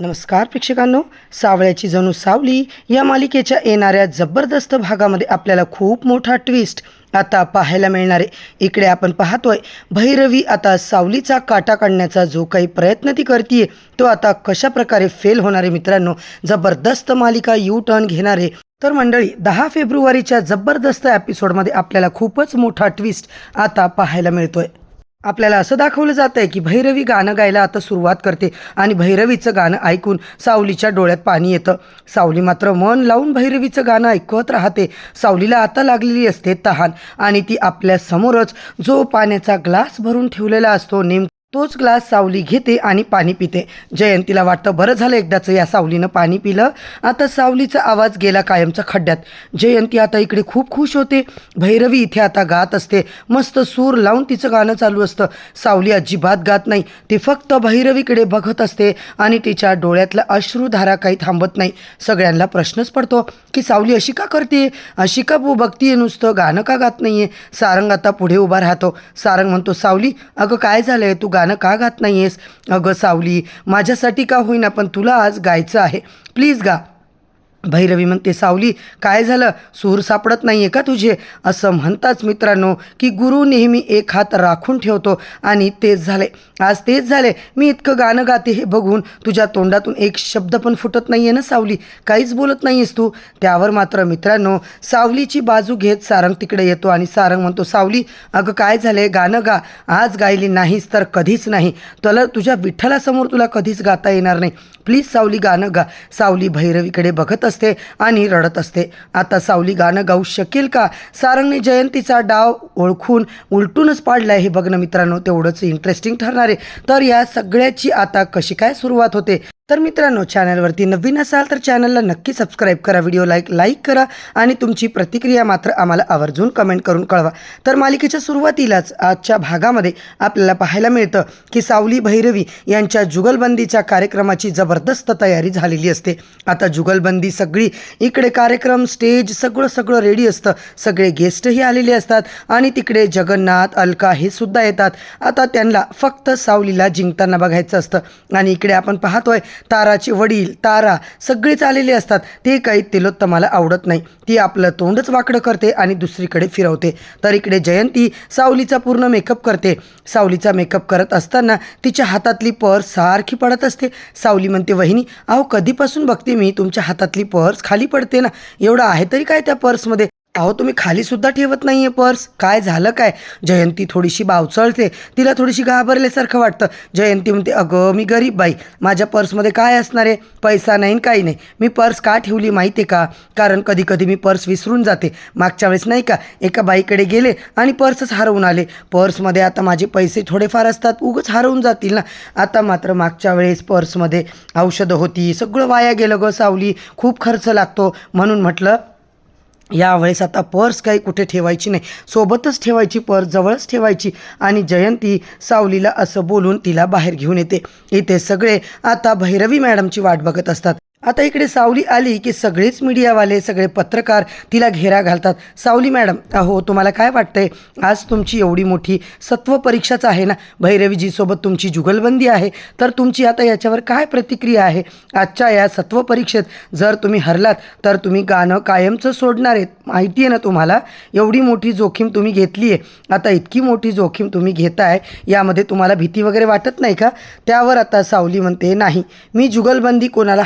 नमस्कार प्रेक्षकांनो सावळ्याची जणू सावली या मालिकेच्या येणाऱ्या जबरदस्त भागामध्ये आपल्याला खूप मोठा ट्विस्ट आता पाहायला मिळणार आहे. इकडे आपण पाहतोय भैरवी आता सावलीचा काटा काढण्याचा जो काही प्रयत्न ती करते तो आता कशा प्रकारे फेल होणारे मित्रांनो? जबरदस्त मालिका यू टर्न घेणारे तर मंडळी दहा फेब्रुवारीच्या जबरदस्त एपिसोडमध्ये आपल्याला खूपच मोठा ट्विस्ट आता पाहायला मिळतोय. आपल्याला असं दाखवलं जात आहे की भैरवी गाणं गायला आता सुरुवात करते आणि भैरवीचं गाणं ऐकून सावलीच्या डोळ्यात पाणी येतं. सावली मात्र मन लावून भैरवीचं गाणं ऐकत राहते. सावलीला आता लागलेली असते तहान आणि ती आपल्यासमोरच जो पाण्याचा ग्लास भरून ठेवलेला असतो नेम तोच ग्लास सावली घेते आणि पाणी पिते. जयंतीला वाटतं बरं झालं एकदाचं या सावलीनं पाणी पिलं. आता सावलीचा आवाज गेला कायमच्या खड्ड्यात. जयंती आता इकडे खूप खुश होते. भैरवी इथे आता गात असते. मस्त सूर लावून तिचं गाणं चालू असतं. सावली अजिबात गात नाही. ती फक्त भैरवीकडे बघत असते आणि तिच्या डोळ्यातला अश्रूधारा काही थांबत नाही. सगळ्यांना प्रश्नच पडतो की सावली अशी का करते? अशी का बघतीये नुसतं? गाणं का गात नाहीये? सारंग आता पुढे उभा राहतो. सारंग म्हणतो सावली अगं काय झालंय? तू गाणं का गात नाहीयेस? अगं सावली माझ्यासाठी का होईना पण तुला आज गायचं आहे. प्लीज गा. भैरवी म्हणते सावली काय झालं? सूर सापडत नाही आहे का तुझे? असं म्हणताच मित्रांनो की गुरु नेहमी एक हात राखून ठेवतो आणि तेच झाले आज तेच झाले मी इतकं गाणं गाते हे बघून तुझ्या तोंडातून एक शब्द पण फुटत नाही आहे ना सावली? काहीच बोलत नाही आहेस तू. त्यावर मात्र मित्रांनो सावलीची बाजू घेत सारंग तिकडे येतो आणि सारंग म्हणतो सावली अगं काय झाले गाणं गा. आज गायली नाहीस तर कधीच नाही. तुला तुझ्या विठ्ठलासमोर तुला कधीच गाता येणार नाही. प्लीज सावली गाणं गा. सावली भैरवीकडे बघत असते. आणि रडत असते. आता सावली गाणं गाऊ शकेल का? सारंगने जयंतीचा डाव ओळखून उलटूनच पाडलाय हे बघणं मित्रांनो तेवढंच इंटरेस्टिंग ठरणार आहे. तर या सगळ्याची आता कशी काय सुरुवात होते? तर मित्रांनो चॅनलवरती नवीन असाल तर चॅनलला नक्की सबस्क्राईब करा व्हिडिओ लाईक लाईक करा आणि तुमची प्रतिक्रिया मात्र आम्हाला आवर्जून कमेंट करून कळवा. तर मालिकेच्या सुरुवातीलाच आजच्या भागामध्ये आपल्याला पाहायला मिळतं की सावली भैरवी यांच्या जुगलबंदीच्या कार्यक्रमाची जबरदस्त तयारी झालेली असते. आता जुगलबंदी सगळी इकडे कार्यक्रम स्टेज सगळं सगळं रेडी असतं. सगळे गेस्टही आलेले असतात आणि तिकडे जगन्नाथ अलका हे सुद्धा येतात. आता त्यांना फक्त सावलीला जिंकताना बघायचं असतं. आणि इकडे आपण पाहतोय ताराचे वडील तारा सगळेच आलेले असतात. ते काही तिलोत्तमाला आवडत नाही. ती आपलं तोंडच वाकडं करते आणि दुसरीकडे फिरवते. तर इकडे जयंती सावलीचा पूर्ण मेकअप करते. सावलीचा मेकअप करत असताना तिच्या हातातली पर्स सारखी पडत असते. सावली म्हणते वहिनी अहो कधीपासून बघते मी तुमच्या हातातली पर्स खाली पडते ना? एवढं आहे तरी काय त्या पर्समध्ये? अहो तुम्ही खालीसुद्धा ठेवत नाही आहे पर्स. काय झालं काय? जयंती थोडीशी बावचळते. तिला थोडीशी घाबरल्यासारखं वाटतं. जयंती म्हणते अगं मी गरीब बाई. माझ्या पर्समध्ये काय असणार आहे? पैसा नाही काही नाही. मी पर्स का ठेवली माहिती आहे का? कारण कधी कधी मी पर्स विसरून जाते. मागच्या वेळेस नाही का एका बाईकडे गेले आणि पर्सच हरवून आले. पर्समध्ये आता माझे पैसे थोडेफार असतात. उगच हरवून जातील ना. आता मात्र मागच्या वेळेस पर्समध्ये औषधं होती. सगळं वाया गेलं गं सावली. खूप खर्च लागतो. म्हणून म्हटलं यावेळेस आता पर्स काही कुठे ठेवायची नाही. सोबतच ठेवायची पर्स जवळच ठेवायची आणि जयंती सावलीला असं बोलून तिला बाहेर घेऊन येते. इथे सगळे आता भैरवी मॅडमची वाट बघत असतात. आता इकडे सावली आली की सगळेच मीडियावाले सगळे पत्रकार तिला घेरा घालतात. सावली मॅडम अहो तुम्हाला काय वाटतंय? आज तुमची एवढी मोठी सत्व परीक्षाच आहे ना? भैरवीजीसोबत तुमची जुगलबंदी आहे. तर तुमची आता याच्यावर काय प्रतिक्रिया आहे? आजच्या या सत्व परीक्षेत जर तुम्ही हरलात तर तुम्ही गाणं कायमचं सोडणार आहेत. माहिती आहे ना तुम्हाला? एवढी मोठी जोखीम तुम्ही घेतली आहे आता इतकी मोठी जोखीम तुम्ही घेताय यामध्ये तुम्हाला भीती वगैरे वाटत नाही का? त्यावर आता सावली म्हणते नाही मी जुगलबंदी कोणाला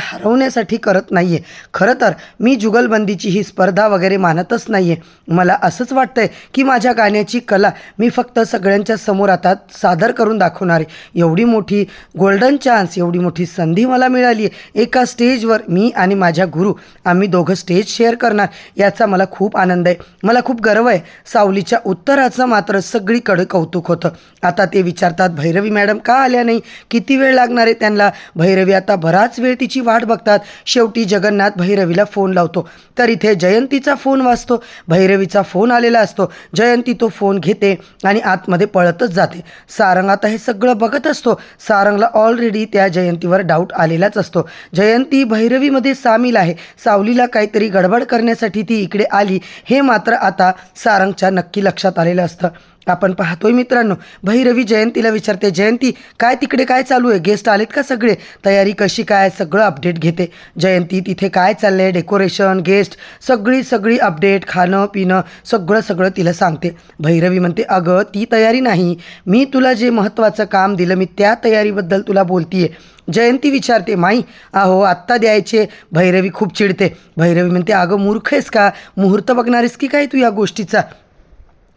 हरवण्यासाठी करत नाही आहे खरं तर मी जुगलबंदीची ही स्पर्धा वगैरे मानतच नाही आहे मला असंच वाटतंय की माझ्या गाण्याची कला मी फक्त सगळ्यांच्या समोर आता सादर करून दाखवणार आहे. एवढी मोठी गोल्डन चान्स एवढी मोठी संधी मला मिळाली आहे एका स्टेजवर मी आणि माझ्या गुरु आम्ही दोघं स्टेज शेअर करणार याचा मला खूप आनंद आहे. मला खूप गर्व आहे. सावलीच्या उत्तराचं मात्र सगळीकडे कौतुक होतं. आता ते विचारतात भैरवी मॅडम का आल्या नाही? किती वेळ लागणार आहे त्यांना? भैरवी आता बराच वेळ तिची वाट बघतात. शेवटी जगन्नाथ भैरवीला फोन लावतो. तर इथे जयंतीचा फोन वाचतो भैरवीचा फोन आलेला असतो. जयंती तो फोन घेते आणि आतमध्ये पळतच जाते. सारंग आता हे सगळं बघत असतो. सारंगला ऑलरेडी त्या जयंतीवर डाऊट आलेलाच असतो. जयंती भैरवीमध्ये सामील आहे. सावलीला काहीतरी गडबड करण्यासाठी ती इकडे आली. हे मात्र आता सारंगच्या नक्की लक्षात आलेलं असतं. आपण पाहतोय मित्रांनो भैरवी जयंतीला विचारते जयंती काय तिकडे काय चालू आहे? गेस्ट आलेत का सगळे? तयारी कशी काय? सगळं अपडेट घेते. जयंती तिथे काय चाललं आहे डेकोरेशन गेस्ट सगळी सगळी अपडेट खाणं पिणं सगळं सगळं तिला सांगते. भैरवी म्हणते अगं ती तयारी नाही. मी तुला जे महत्त्वाचं काम दिलं मी त्या तयारीबद्दल तुला बोलतीये. जयंती विचारते माई आहो आत्ता द्यायचे. भैरवी खूप चिडते. भैरवी म्हणते अगं मूर्ख आहेस का? मुहूर्त बघणारेस की काय तू या गोष्टीचा?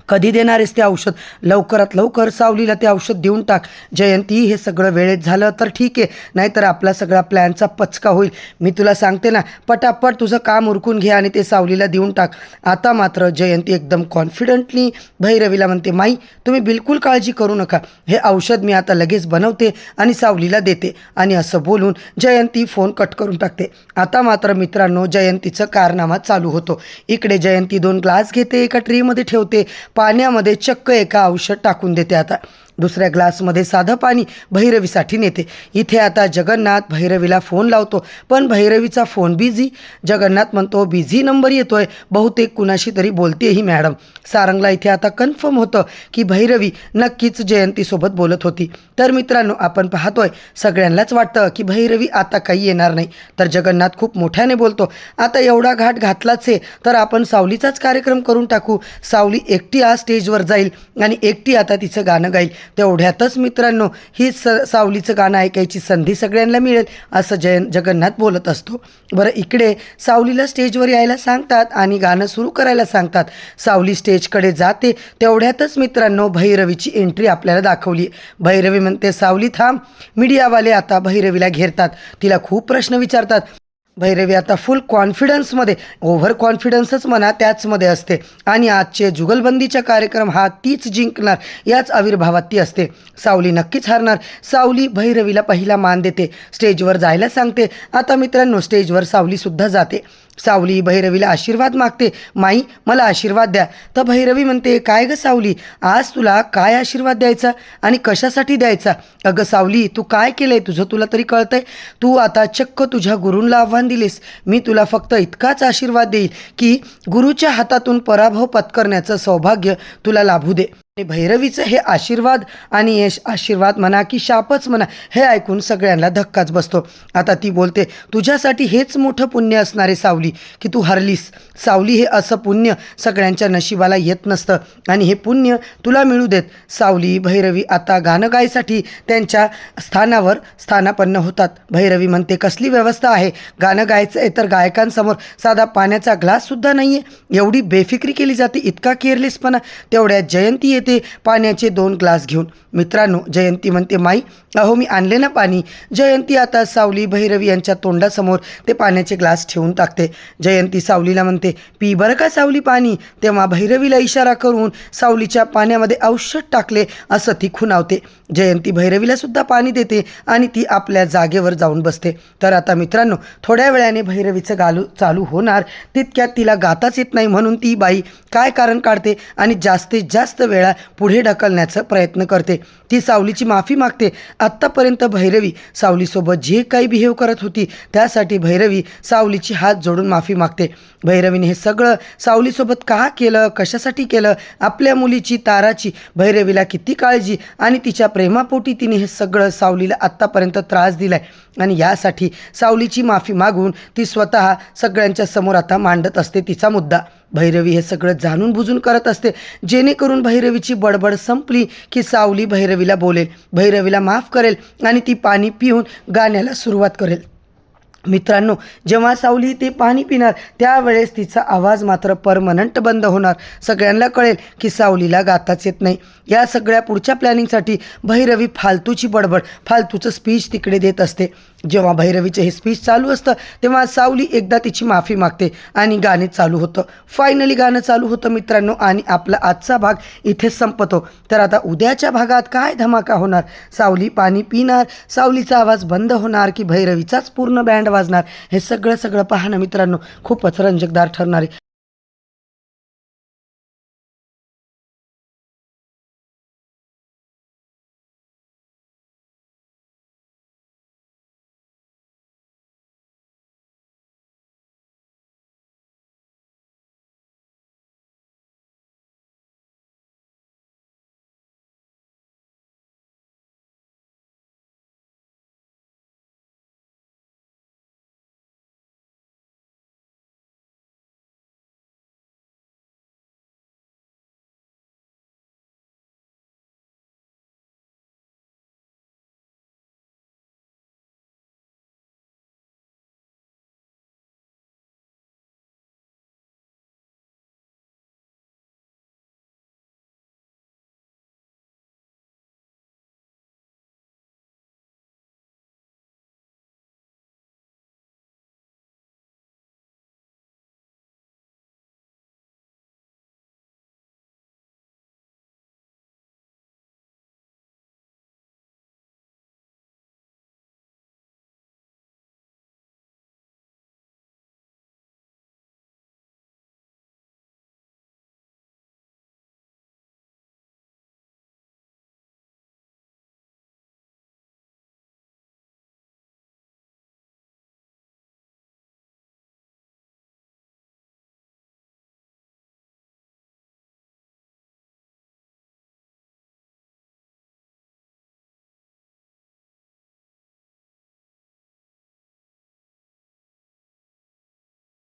कधी देणार आहेस ते औषध? लवकरात लवकर सावलीला ते औषध देऊन टाक. जयंती हे सगळं वेळेत झालं तर ठीक आहे. नाहीतर आपला सगळा प्लॅनचा पचका होईल. मी तुला सांगते ना पटापट तुझं काम उरकून घे आणि ते सावलीला देऊन टाक. आता मात्र जयंती एकदम कॉन्फिडंटली भैरवीला म्हणते माई तुम्ही बिलकुल काळजी करू नका. हे औषध मी आता लगेच बनवते आणि सावलीला देते. आणि असं बोलून जयंती फोन कट करून टाकते. आता मात्र मित्रांनो जयंतीचं कारनामा चालू होतो. इकडे जयंती दोन ग्लास घेते एका ट्रीमध्ये ठेवते. पाण्यामध्ये चक्क एका औषध टाकून देते आता. दुसऱ्या ग्लासमध्ये साधं पाणी भैरवीसाठी नेते. इथे आता जगन्नाथ भैरवीला फोन लावतो. पण भैरवीचा फोन बिझी. जगन्नाथ म्हणतो बिझी नंबर येतोय. बहुतेक कुणाशी तरी बोलते ही मॅडम. सारंगला इथे आता कन्फर्म होतं की भैरवी नक्कीच जयंतीसोबत बोलत होती. तर मित्रांनो आपण पाहतोय सगळ्यांनाच वाटतं की भैरवी आता काही येणार नाही. तर जगन्नाथ खूप मोठ्याने बोलतो आता एवढा घाट घातलाच आहे तर आपण सावलीचाच कार्यक्रम करून टाकू. सावली एकटी आज स्टेजवर जाईल आणि एकटी आता तिचं गाणं गाईल. तेवढ्यातच मित्रांनो ही स सावलीचं गाणं ऐकायची संधी सगळ्यांना मिळेल असं जयन जगन्नाथ बोलत असतो. बरं इकडे सावलीला स्टेजवर यायला सांगतात आणि गाणं सुरू करायला सांगतात. सावली स्टेजकडे जाते तेवढ्यातच मित्रांनो भैरवीची एंट्री आपल्याला दाखवली. भैरवी म्हणते सावली थांब. मीडियावाले आता भैरवीला घेरतात. तिला खूप प्रश्न विचारतात. भैरवी आता फुल कॉन्फिडन्समध्ये ओव्हर कॉन्फिडन्सच म्हणा त्याचमध्ये असते. आणि आजचे जुगलबंदीचा कार्यक्रम हा तीच जिंकणार याच आविर्भावात ती असते. सावली नक्कीच हरणार. सावली भैरवीला पहिला मान देते. स्टेजवर जायला सांगते. आता मित्रांनो स्टेजवर सावलीसुद्धा जाते. सावली भैरवीला आशीर्वाद मागते. माई मला आशीर्वाद द्या. तर भैरवी म्हणते काय ग सावली? आज तुला काय आशीर्वाद द्यायचा आणि कशासाठी द्यायचा? अगं सावली तू काय केलंय? तुझं तुला तरी कळतंय. तू आता चक्क तुझ्या गुरूंला आव्हान दिलेस. मी तुला फक्त इतकाच आशीर्वाद देईल की गुरुच्या हातातून पराभव पत्करण्याचं सौभाग्य तुला लाभू दे. आणि भैरवीचं हे आशीर्वाद आणि यश आशीर्वाद म्हणा की शापच म्हणा हे ऐकून सगळ्यांना धक्काच बसतो. आता ती बोलते तुझ्यासाठी हेच मोठं पुण्य असणारे सावली की तू हरलीस. सावली हे असं पुण्य सगळ्यांच्या नशिबाला येत नसतं आणि हे पुण्य तुला मिळू देत. सावली भैरवी आता गाणं गायसाठी त्यांच्या स्थानावर स्थानापन्न होतात. भैरवी म्हणते कसली व्यवस्था आहे? गाणं गायचं आहे तर गायकांसमोर साधा पाण्याचा ग्लाससुद्धा नाही आहे एवढी बेफिक्री केली जाते इतका केअरलेसपणा तेवढ्या जयंती येते पाण्याचे दोन ग्लास घेऊन. मित्रांनो जयंती म्हणते माई अहो मी आणले ना पाणी. जयंती आता सावली भैरवी यांच्या तोंडासमोर ते पाण्याचे ग्लास ठेवून टाकते. जयंती सावलीला म्हणते पी बरं का सावली पाणी? तेव्हा भैरवीला इशारा करून सावलीच्या पाण्यामध्ये औषध टाकले असं ती खुणावते. जयंती भैरवीला सुद्धा पाणी देते आणि ती आपल्या जागेवर जाऊन बसते. तर आता मित्रांनो थोड्या वेळाने भैरवीचं गालू चालू होणार. तितक्यात तिला गाताच येत नाही म्हणून ती बाई काय कारण काढते आणि जास्तीत जास्त वेळा पुढे ढकलण्याचा प्रयत्न करते. ती सावलीची माफी मागते. आत्तापर्यंत भैरवी सावलीसोबत जे काही बिहेव करत होती त्यासाठी भैरवी सावलीची हात जोडून माफी मागते. भैरवीने हे सगळं सावलीसोबत का केलं कशासाठी केलं आपल्या मुलीची ताराची भैरवीला किती काळजी आणि तिच्या प्रेमापोटी तिने हे सगळं सावलीला आत्तापर्यंत त्रास दिला आहे आणि यासाठी सावलीची माफी मागून ती स्वतः सगळ्यांच्या समोर आता मांडत असते तिचा मुद्दा. भैरवी हे सगळं जाणून बुजून करत असते. जेणेकरून भैरवीची बडबड संपली की सावली भैरवीला बोलेल. भैरवीला माफ करेल आणि ती पाणी पिऊन गाण्याला सुरुवात करेल. मित्रांनो जेव्हा सावली ते पाणी पिणार त्यावेळेस तिचा आवाज मात्र परमनंट बंद होणार. सगळ्यांना कळेल की सावलीला गाताच येत नाही. या सगळ्या पुढच्या प्लॅनिंगसाठी भैरवी फालतूची बडबड फालतूचं स्पीच तिकडे देत असते. जेव्हा भैरवीचे हे स्पीच चालू असतं तेव्हा सावली एकदा तिची माफी मागते आणि गाणे चालू होतं. फायनली गाणं चालू होतं मित्रांनो आणि आपला आजचा भाग इथे संपतो. तर आता उद्याच्या भागात काय धमाका होणार? सावली पाणी पिणार सावलीचा आवाज बंद होणार की भैरवीचाच पूर्ण बँड वाजणार. हे सगळं सगळं पाहणं मित्रांनो खूपच रंजकदार ठरणार. आहे